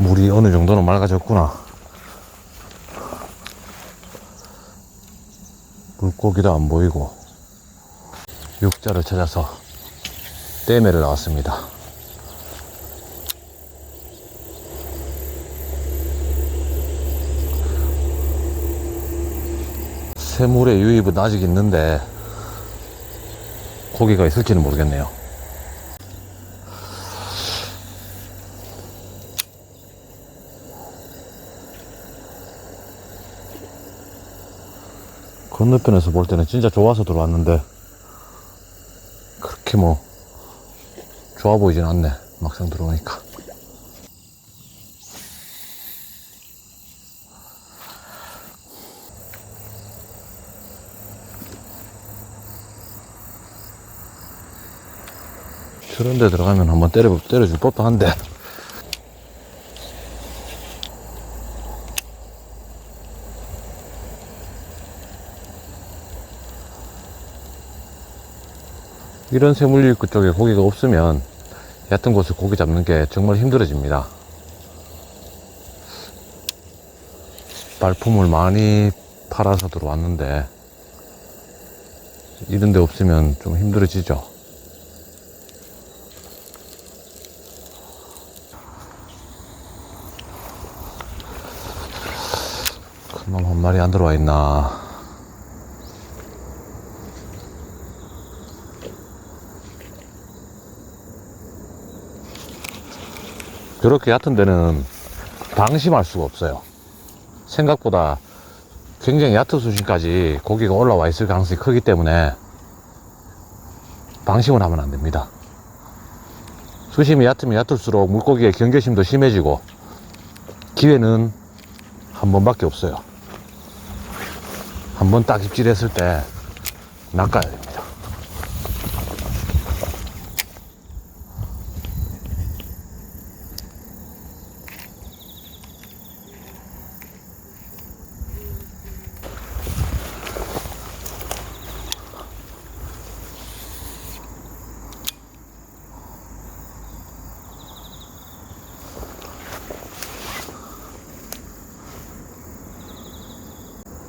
물이 어느 정도는 맑아졌구나. 물고기도 안 보이고 육자를 찾아서 댐에를 나왔습니다. 새물의 유입은 아직 있는데 고기가 있을지는 모르겠네요. 건너편에서 볼 때는 진짜 좋아서 들어왔는데 그렇게 뭐 좋아 보이진 않네 막상 들어오니까. 저런 데 들어가면 한번 때려, 때려줄 법도 한데 이런 새물류 쪽에 고기가 없으면 얕은 곳을 고기 잡는 게 정말 힘들어집니다. 발품을 많이 팔아서 들어왔는데 이런 데 없으면 좀 힘들어지죠. 큰놈한 마리 안 들어와 있나. 그렇게 얕은 데는 방심할 수가 없어요. 생각보다 굉장히 얕은 수심까지 고기가 올라와 있을 가능성이 크기 때문에 방심을 하면 안 됩니다. 수심이 얕으면 얕을수록 물고기의 경계심도 심해지고 기회는 한 번밖에 없어요. 한 번 딱 입질했을 때 낚아야 됩니다.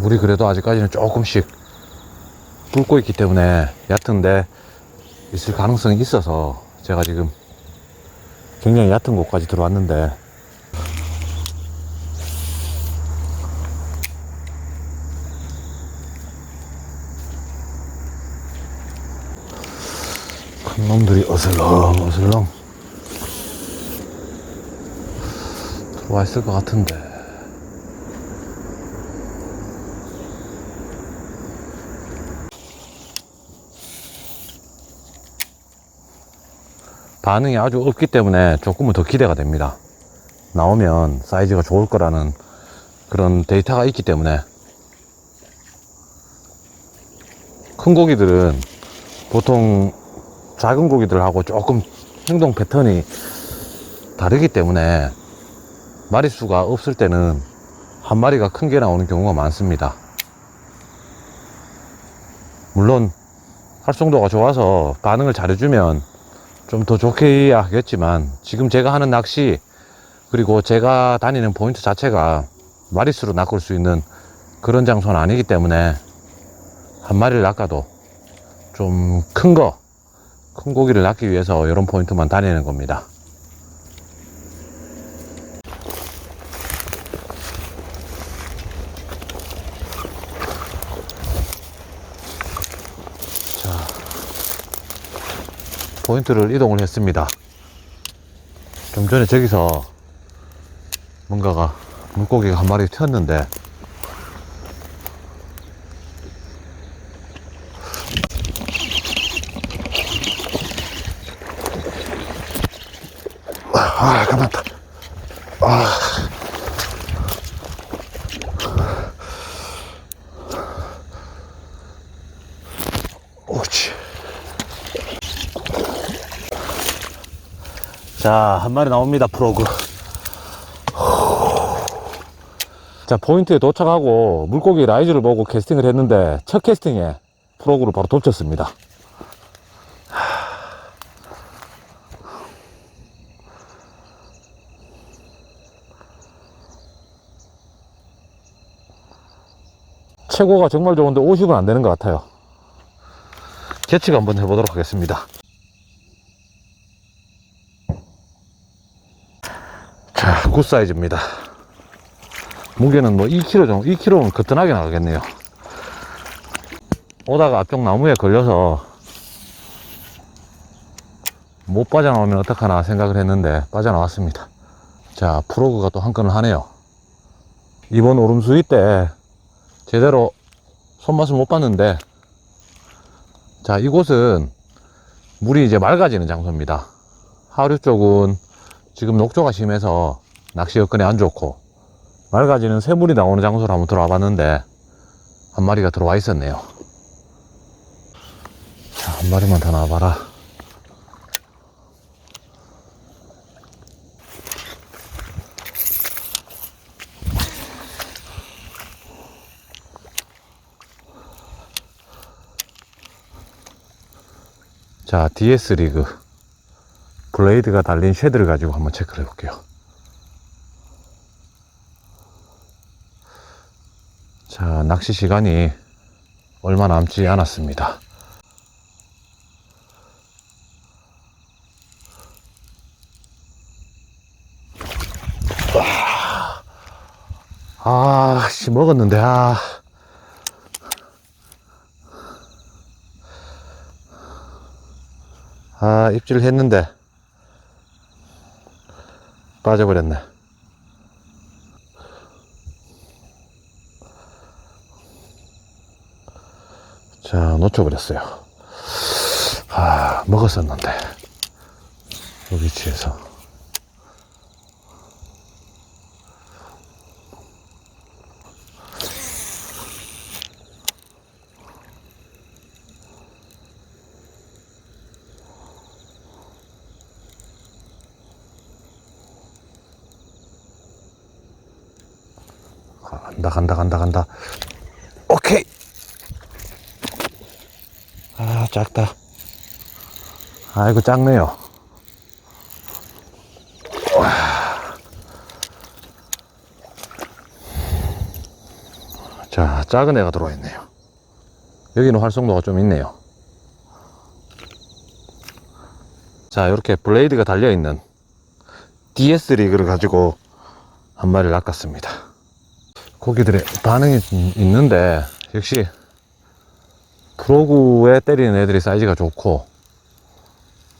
물이 그래도 아직까지는 조금씩 붉고 있기 때문에 얕은데 있을 가능성이 있어서 제가 지금 굉장히 얕은 곳까지 들어왔는데. 큰 놈들이 어슬렁 어슬렁 들어와 있을 것 같은데 반응이 아주 없기 때문에 조금은 더 기대가 됩니다. 나오면 사이즈가 좋을 거라는 그런 데이터가 있기 때문에 큰 고기들은 보통 작은 고기들하고 조금 행동 패턴이 다르기 때문에 마리수가 없을 때는 한 마리가 큰 게 나오는 경우가 많습니다. 물론 활성도가 좋아서 반응을 잘해주면 좀 더 좋게 해야 하겠지만 지금 제가 하는 낚시 그리고 제가 다니는 포인트 자체가 마리수로 낚을 수 있는 그런 장소는 아니기 때문에 한 마리를 낚아도 좀 큰 거, 큰 고기를 낚기 위해서 이런 포인트만 다니는 겁니다. 포인트를 이동을 했습니다. 좀 전에 저기서 뭔가가 물고기가 한 마리 튀었는데 아, 감았다. 자, 한 마리 나옵니다, 프로그. 자, 포인트에 도착하고 물고기 라이즈를 보고 캐스팅을 했는데 첫 캐스팅에 프로그를 바로 덮쳤습니다. 최고가 정말 좋은데 50은 안 되는 것 같아요. 개측 한번 해보도록 하겠습니다. 자, 굿 사이즈입니다. 무게는 뭐 2kg 정도, 2kg는 거뜬하게 나가겠네요. 오다가 앞쪽 나무에 걸려서 못 빠져나오면 어떡하나 생각을 했는데 빠져나왔습니다. 자, 프로그가 또 한 건을 하네요. 이번 오름수위 때 제대로 손맛을 못 봤는데 자, 이곳은 물이 이제 맑아지는 장소입니다. 하류 쪽은 지금 녹조가 심해서 낚시 여건에 안 좋고 맑아지는 새물이 나오는 장소로 한번 들어와 봤는데 한 마리가 들어와 있었네요. 자, 한 마리만 더 나와봐라. 자, DS 리그. 블레이드가 달린 쉐드를 가지고 한번 체크를 해볼게요. 자, 낚시 시간이 얼마 남지 않았습니다. 아, 씨, 먹었는데, 아. 아, 입질 했는데, 빠져버렸네. 자, 놓쳐버렸어요. 아, 먹었었는데. 이 위치에서. 간다, 간다, 간다, 간다. 오케이! 아, 작다. 아이고, 작네요. 와. 자, 작은 애가 들어와 있네요. 여기는 활성도가 좀 있네요. 자, 이렇게 블레이드가 달려있는 DS 리그를 가지고 한 마리를 낚았습니다. 고기들의 반응이 좀 있는데, 역시 프로그에 때리는 애들이 사이즈가 좋고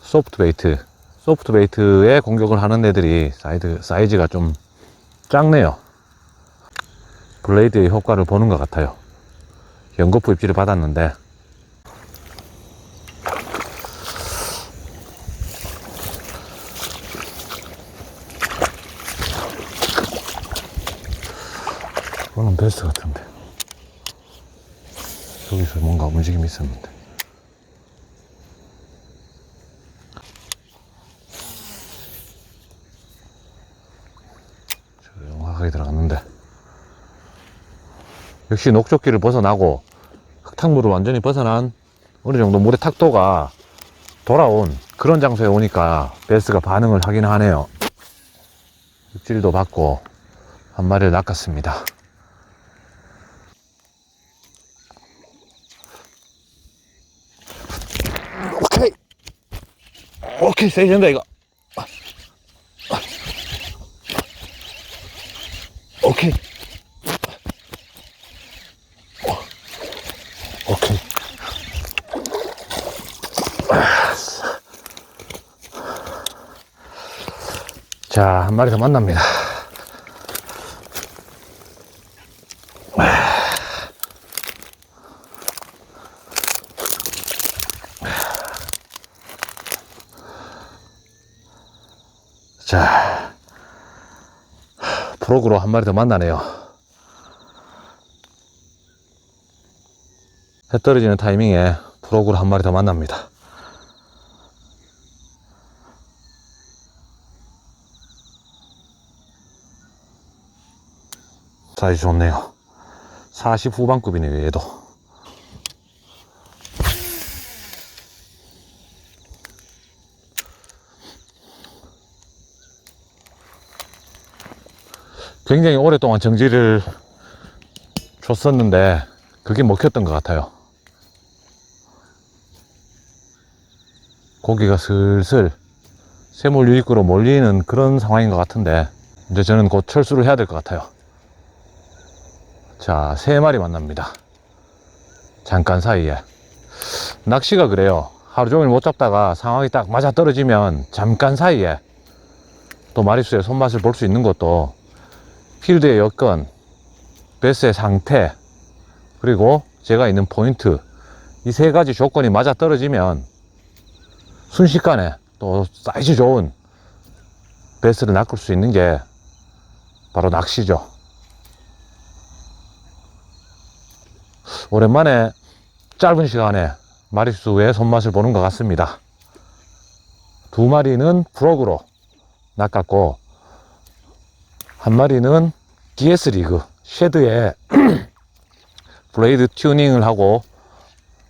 소프트 베이트 소프트 베이트에 공격을 하는 애들이 사이드, 사이즈가 좀 작네요. 블레이드의 효과를 보는 것 같아요. 연거푸 입질을 받았는데. 이거는 베스트 같은데 여기서 뭔가 움직임이 있었는데. 조용하게 들어갔는데. 역시 녹조기를 벗어나고 흙탕물을 완전히 벗어난 어느 정도 물의 탁도가 돌아온 그런 장소에 오니까 베스가 반응을 하긴 하네요. 육질도 받고 한 마리를 낚았습니다. 오케이. 오케이, 세진다, 이거. 오케이. 오케이. 자, 한 마리 더 만납니다. 자, 프로그로 한 마리 더 만나네요. 해 떨어지는 타이밍에 프로그로 한 마리 더 만납니다. 사이즈 좋네요. 40 후반급이네요, 얘도. 굉장히 오랫동안 정지를 줬었는데 그게 먹혔던 것 같아요. 고기가 슬슬 세몰 유입구로 몰리는 그런 상황인 것 같은데 이제 저는 곧 철수를 해야 될 것 같아요. 자, 세 마리 만납니다. 잠깐 사이에. 낚시가 그래요. 하루 종일 못 잡다가 상황이 딱 맞아 떨어지면 잠깐 사이에 또 마리수의 손맛을 볼 수 있는 것도 필드의 여건, 베스의 상태, 그리고 제가 있는 포인트 이 세 가지 조건이 맞아 떨어지면 순식간에 또 사이즈 좋은 베스를 낚을 수 있는 게 바로 낚시죠. 오랜만에 짧은 시간에 마리수의 손맛을 보는 것 같습니다. 두 마리는 프로그로 낚았고 한 마리는 DS 리그 쉐드에 블레이드 튜닝을 하고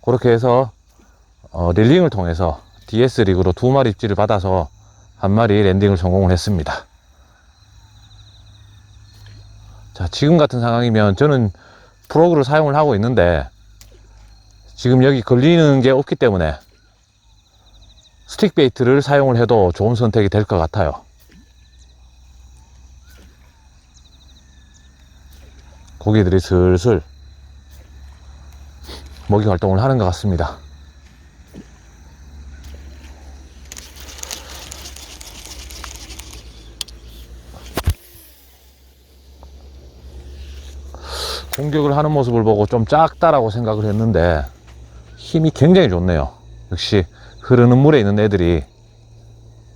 그렇게 해서 어, 릴링을 통해서 DS 리그로 두 마리 입질을 받아서 한 마리 랜딩을 성공을 했습니다. 자, 지금 같은 상황이면 저는 프로그를 사용을 하고 있는데 지금 여기 걸리는 게 없기 때문에 스틱 베이트를 사용을 해도 좋은 선택이 될 것 같아요. 고기들이 슬슬 먹이 활동을 하는 것 같습니다. 공격을 하는 모습을 보고 좀 작다라고 생각을 했는데 힘이 굉장히 좋네요. 역시 흐르는 물에 있는 애들이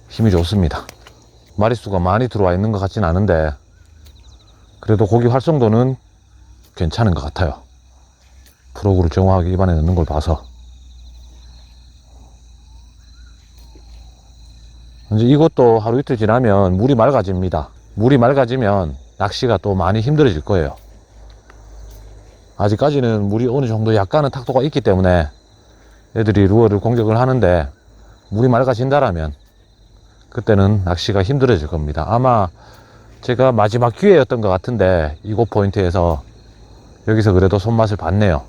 힘이 좋습니다. 마리수가 많이 들어와 있는 것 같진 않은데 그래도 고기 활성도는 괜찮은 것 같아요. 프로그를 정확하게 입안에 넣는 걸 봐서 이제 이것도 하루 이틀 지나면 물이 맑아집니다. 물이 맑아지면 낚시가 또 많이 힘들어질 거예요. 아직까지는 물이 어느 정도 약간은 탁도가 있기 때문에 애들이 루어를 공격을 하는데 물이 맑아진다라면 그때는 낚시가 힘들어질 겁니다. 아마 제가 마지막 기회였던 것 같은데 이곳 포인트에서 여기서 그래도 손맛을 봤네요.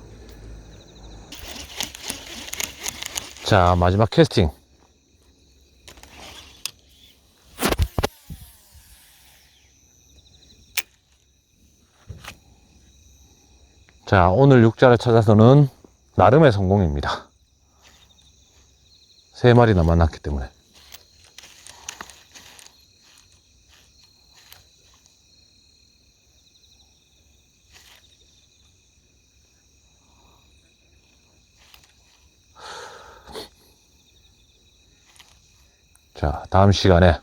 자, 마지막 캐스팅. 자, 오늘 육자를 찾아서는 나름의 성공입니다. 세 마리나 만났기 때문에. 자, 다음 시간에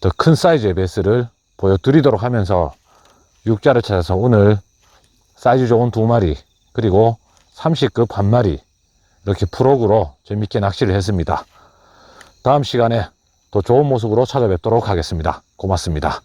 더 큰 사이즈의 베스를 보여드리도록 하면서 육자를 찾아서 오늘 사이즈 좋은 두 마리, 그리고 30급 한 마리, 이렇게 프로그로 재밌게 낚시를 했습니다. 다음 시간에 더 좋은 모습으로 찾아뵙도록 하겠습니다. 고맙습니다.